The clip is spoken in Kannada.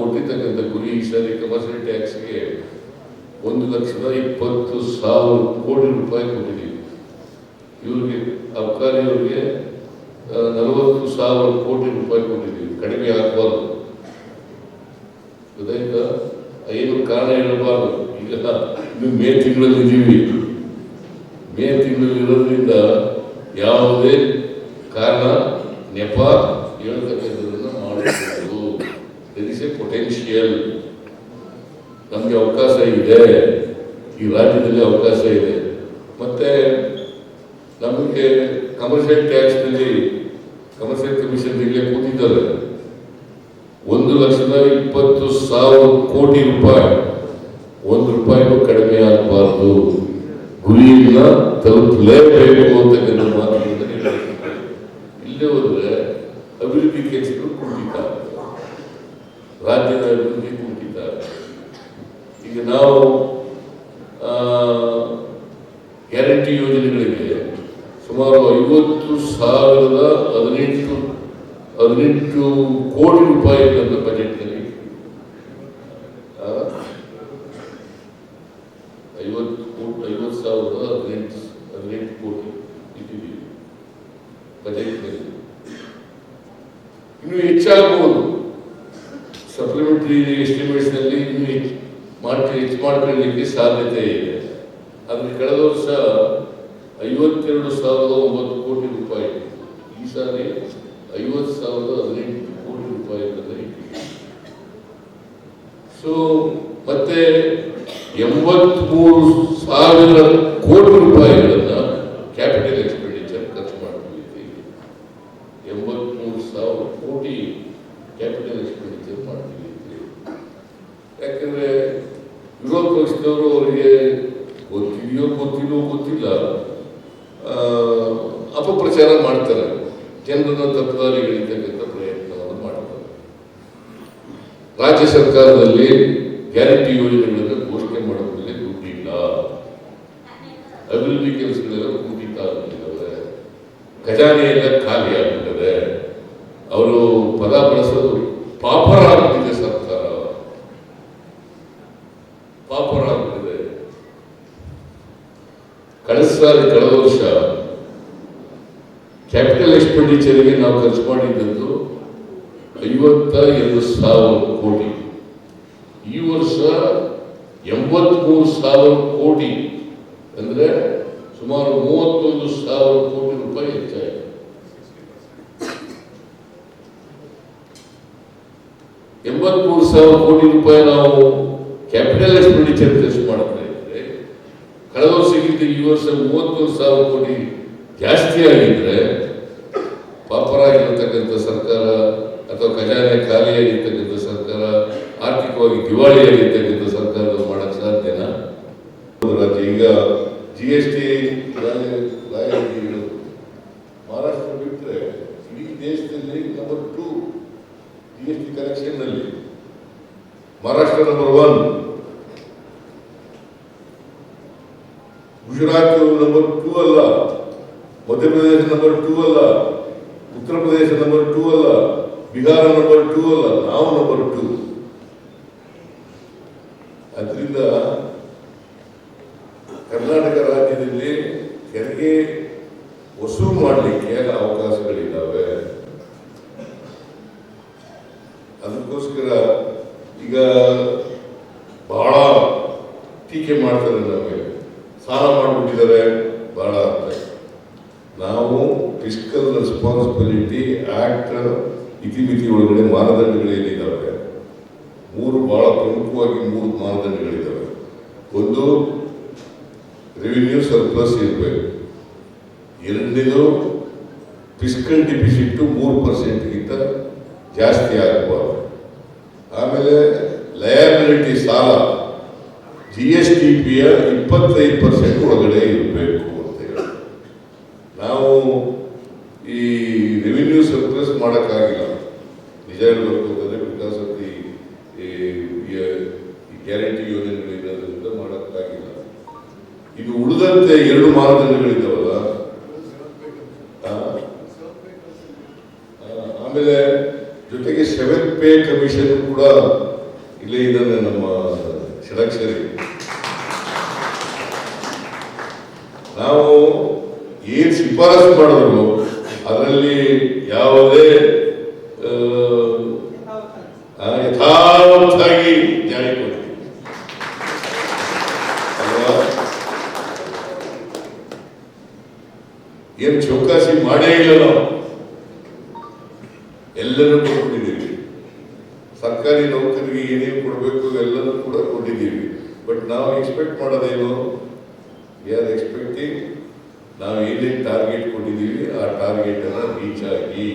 ಕೊಟ್ಟಿರ್ತಕ್ಕಂಥ ಗುರಿ ಈ ಸಾರಿ ಕಮರ್ಷಿಯಲ್ ಟ್ಯಾಕ್ಸ್ಗೆ ಒಂದು ಲಕ್ಷದ ಇಪ್ಪತ್ತು ಸಾವಿರ ಕೋಟಿ ರೂಪಾಯಿ ಕೊಟ್ಟಿದ್ದೀವಿ. ಇವ್ರಿಗೆ ಅಬ್ಕಾರಿಯವ್ರಿಗೆ ನಲವತ್ತು ಸಾವಿರ ಕೋಟಿ ರೂಪಾಯಿ ಕೊಟ್ಟಿದ್ದೀವಿ. ಕಡಿಮೆ ಆಗಬಾರ್ದು. ಅದರಿಂದ ಏನು ಕಾರಣ ಹೇಳಬಾರ್ದು. ಈಗ ಇನ್ನು ಮೇ ತಿಂಗಳಲ್ಲಿ ಇದ್ದೀವಿ. ಮೇ ತಿಂಗಳಲ್ಲಿ ಇರೋದ್ರಿಂದ ಪೊಟೆನ್ಷಿಯಲ್ ನಮಗೆ ಅವಕಾಶ ಇದೆ. ಈ ರಾಜ್ಯದಲ್ಲಿ ಅವಕಾಶ ಇದೆ. ಮತ್ತೆ ನಮಗೆ ಕಮರ್ಷಿಯಲ್ ಟ್ಯಾಕ್ಸ್ನಲ್ಲಿ ಕಮರ್ಷಿಯಲ್ ಕಮಿಷನ್ ಇಲ್ಲೇ ಕೂತಿದ್ದಾರೆ. ಒಂದು ಲಕ್ಷದ ಇಪ್ಪತ್ತು ಸಾವಿರ ಕೋಟಿ ರೂಪಾಯಿ. ಒಂದು ರೂಪಾಯಿಗೂ ಕಡಿಮೆ ಆಗಬಾರ್ದು. ಗುರಿಯನ್ನ ತಲುಪಲೇಬೇಕು ಅಂತಕ್ಕಂಥ ಮಾತುಗಳನ್ನು ಹೇಳಿದ್ದಾರೆ. ಇಲ್ಲೇ ಹೋದ್ರೆ ಅಭಿವೃದ್ಧಿ ಕೆಲಸಗಳು ಕುಂಠಿತ ರಾಜ್ಯದ ಅಭಿವೃದ್ಧಿ ಕುಂಠಿತ ಈಗ ನಾವು ಆ, ಗ್ಯಾರಂಟಿ ಯೋಜನೆಗಳಿಗೆ ಸುಮಾರು ಐವತ್ತು ಸಾವಿರದ ಹದಿನೆಂಟು ಹದಿನೆಂಟು ಕೋಟಿ ರೂಪಾಯಿಗಳನ್ನು ಬಜೆಟ್ನಲ್ಲಿ. ಆ, ಐವತ್ತು ಕೋಟಿ ಐವತ್ತು ಸಾವಿರದ ಹದಿನೆಂಟು ಹದಿನೆಂಟು ಕೋಟಿ ಇದ್ದೀವಿ ಬಜೆಟ್ನಲ್ಲಿ. ಇನ್ನು ಹೆಚ್ಚಾಗಬಹುದು. ಸಪ್ಲಿಮೆಂಟರಿ ಎಸ್ಟಿಮೇಟ್ಸ್ನಲ್ಲಿ ಇನ್ನೂ ಹೆಚ್ಚು ಮಾಡಿ ಹೆಚ್ಚು ಮಾಡ್ಕೊಳ್ಳಲಿಕ್ಕೆ ಸಾಧ್ಯತೆ ಇದೆ. ಆದರೆ ಕಳೆದ ವರ್ಷ ಐವತ್ತೆರಡು ಸಾವಿರದ ಒಂಬತ್ತು ಕೋಟಿ ರೂಪಾಯಿ ಈ ಸಾರಿ ಐವತ್ತು ಸಾವಿರದ ಹದಿನೆಂಟು ಕೋಟಿ ರೂಪಾಯಿ ಸೊ ಮತ್ತೆ ಎಂಬತ್ಮೂರು ಸಾವಿರ ಕೋಟಿ ರೂಪಾಯಿಗಳನ್ನ ಕ್ಯಾಪಿಟಲ್ ಎಕ್ಸ್ಪೆಂಡಿಚರ್ ಖರ್ಚು ಮಾಡ್ತೀವಿ ಎಂಬತ್ಮೂರು ಸಾವಿರ ಕೋಟಿ ಕ್ಯಾಪಿಟಲ್ ಎಕ್ಸ್ಪೆಂಡಿಚರ್ ಮಾಡ್ತೀವಿ ಯಾಕಂದ್ರೆ ಪಕ್ಷದವರು ಅವರಿಗೆ ಗೊತ್ತಿದೆಯೋ ಗೊತ್ತಿಲ್ಲೋ. ಗೊತ್ತಿಲ್ಲ ಅಪಪ್ರಚಾರ ಮಾಡ್ತಾರೆ. ಜನರನ್ನ ತಪ್ಪುದಾರಿಗಳಿರ್ತಕ್ಕಂಥ ಪ್ರಯತ್ನವನ್ನು ಮಾಡ್ತಾರೆ. ರಾಜ್ಯ ಸರ್ಕಾರದಲ್ಲಿ ಗ್ಯಾರಂಟಿ ಯೋಜನೆಗಳನ್ನು ಘೋಷಣೆ ಮಾಡೋದ್ರಲ್ಲಿ ದುಡ್ಡಿಲ್ಲ. ಅಭಿವೃದ್ಧಿ ಕೆಲಸಗಳೆಲ್ಲ ಕುಂಠಿತ ಆಗಿದ್ದಾವೆ ಖಜಾನೆ ಎಲ್ಲ ಸಾರಿ ಕಳೆದ ವರ್ಷ ಕ್ಯಾಪಿಟಲ್ ಎಕ್ಸ್ಪೆಂಡಿಚರ್ಗೆ ನಾವು ಖರ್ಚು ಮಾಡಿದ್ದದ್ದು ಐವತ್ತ ಎರಡು ಸಾವಿರ ಕೋಟಿ. ಈ ವರ್ಷ ಎಂಬತ್ಮೂರು ಸಾವಿರ ಕೋಟಿ ಅಂದ್ರೆ ಸುಮಾರು ಮೂವತ್ತೊಂದು ಸಾವಿರ ಕೋಟಿ ರೂಪಾಯಿ ಹೆಚ್ಚಾಗಿದೆ. ಎಂಬತ್ಮೂರು ಸಾವಿರ ಕೋಟಿ ರೂಪಾಯಿ ನಾವು ಕ್ಯಾಪಿಟಲ್ ಎಕ್ಸ್ಪೆಂಡಿಚರ್ ಖರ್ಚು ಮಾಡ್ತಾ ಇದ್ರೆ ಕಳೆದ ವರ್ಷಕ್ಕಿಂತ ಈ ವರ್ಷ ಮೂವತ್ತು ಸಾವಿರ ಕೋಟಿ ಜಾಸ್ತಿ ಆಗಿದ್ರೆ ಪಾಪರಾಗಿರ್ತಕ್ಕಂಥ ಸರ್ಕಾರ ಅಥವಾ ಖಜಾನೆ ಖಾಲಿಯಾಗಿರ್ತಕ್ಕಂಥ ಸರ್ಕಾರ, ಆರ್ಥಿಕವಾಗಿ ದಿವಾಳಿಯಾಗಿರ್ತಕ್ಕಂಥ ಸರ್ಕಾರ ಮಾಡಕ್ಕೆ ಸಾಧ್ಯನಾ? ಈಗ ಜಿ ಎಸ್ ಟಿ ಮಹಾರಾಷ್ಟ್ರ ಬಿಟ್ಟರೆ ಇಡೀ ದೇಶದಲ್ಲಿ number two G S T ಕಲೆಕ್ಷನ್ನಲ್ಲಿ Maharashtra number Gujarat number two ಅಲ್ಲ, ಮಧ್ಯಪ್ರದೇಶ ನಂಬರ್ ಟೂ ಅಲ್ಲ, ಉತ್ತರ ಪ್ರದೇಶ ನಂಬರ್ ಟೂ ಅಲ್ಲ, ಬಿಹಾರ ನಂಬರ್ ಟೂ ಅಲ್ಲ, ನಾವು ನಂಬರ್ ಟೂ ಅದರಿಂದ ಕರ್ನಾಟಕ ರಾಜ್ಯದಲ್ಲಿ ಮಾಡಿಬಿಟ್ಟಿದ್ದಾರೆ ಅಂತ ನಾವು ಫಿಸ್ಕಲ್ ರೆಸ್ಪಾನ್ಸಿಬಿಲಿಟಿ ಆಕ್ಟ್ ಇತಿಮಿತಿ ಒಳಗಡೆ ಮಾನದಂಡಗಳೇನಿದ್ದಾವೆ ಮೂರು ಬಹಳ ಪ್ರಮುಖವಾಗಿ ಮೂರು ಮಾನದಂಡಗಳಿದ್ದಾವೆ ಒಂದು ರೆವಿನ್ಯೂ ಸರ್ಪ್ಲಸ್ ಇರಬೇಕು. ಎರಡನೇದು ಫಿಸ್ಕಲ್ ಡಿಪಿಸಿಟ್ ಮೂರು ಪರ್ಸೆಂಟ್ಗಿಂತ ಜಾಸ್ತಿ ಆಗಬಾರ್ದು. ಆಮೇಲೆ ಲಯಬಿಲಿಟಿ ಸಾಲ ಜಿ ಎಸ್ ಟಿ ಪಿಯ ಇಪ್ಪತ್ತೈದು ಪರ್ಸೆಂಟ್ ಒಳಗಡೆ ಇರಬೇಕು ಅಂತ ಹೇಳಿ. ನಾವು ಈ ರೆವಿನ್ಯೂ ಸರ್ಪ್ಲಸ್ ಮಾಡೋಕ್ಕಾಗಿಲ್ಲ. ನಿಜ ಹೇಳಬೇಕು ಅಂತಂದ್ರೆ ಬಿಕಾಸ್ ಆಫ್ ದಿ ಗ್ಯಾರಂಟಿ ಯೋಜನೆಗಳಿರೋದ್ರಿಂದ ಮಾಡೋಕ್ಕಾಗಿಲ್ಲ. ಇದು ಉಳಿದಂತೆ ಎರಡು ಮಾನದಂಡಗಳಿದ್ದಾವಲ್ಲ? ಆಮೇಲೆ ಜೊತೆಗೆ ಸೆವೆನ್ ಪೇ ಕಮಿಷನ್ ಕೂಡ ಇಲ್ಲೇ ಇದ್ದಾನೆ ನಮ್ಮ ಷಡಕ್ಷರಿ. ನಾವು ಏನ್ ಶಿಫಾರಸು ಮಾಡಿದ್ರು. ಅದರಲ್ಲಿ ಯಾವುದೇ ಯಥಾವತ್ತಾಗಿ ಜಾರಿ ಕೊಡ್ತೀವಿ ಏನು ಚೌಕಾಸಿ ಮಾಡೇ ಇಲ್ಲ ನಾವು ಎಲ್ಲರೂ ಕೊಟ್ಟಿದ್ದೀವಿ ಸರ್ಕಾರಿ ನೌಕರಿಗೆ ಏನೇನು ಕೊಡಬೇಕು ಎಲ್ಲನೂ ಕೂಡ ಕೊಟ್ಟಿದ್ದೀವಿ. ಬಟ್ ನಾವು ಎಕ್ಸ್ಪೆಕ್ಟ್ ಮಾಡೋದೇನು? ವಿ ಆರ್ ಎಕ್ಸ್ಪೆಕ್ಟಿಂಗ್ ನಾವು ಏನೇನು ಟಾರ್ಗೆಟ್ ಕೊಟ್ಟಿದ್ದೀವಿ ಆ ಟಾರ್ಗೆಟನ್ನು ರೀಚ್ ಆಗಿ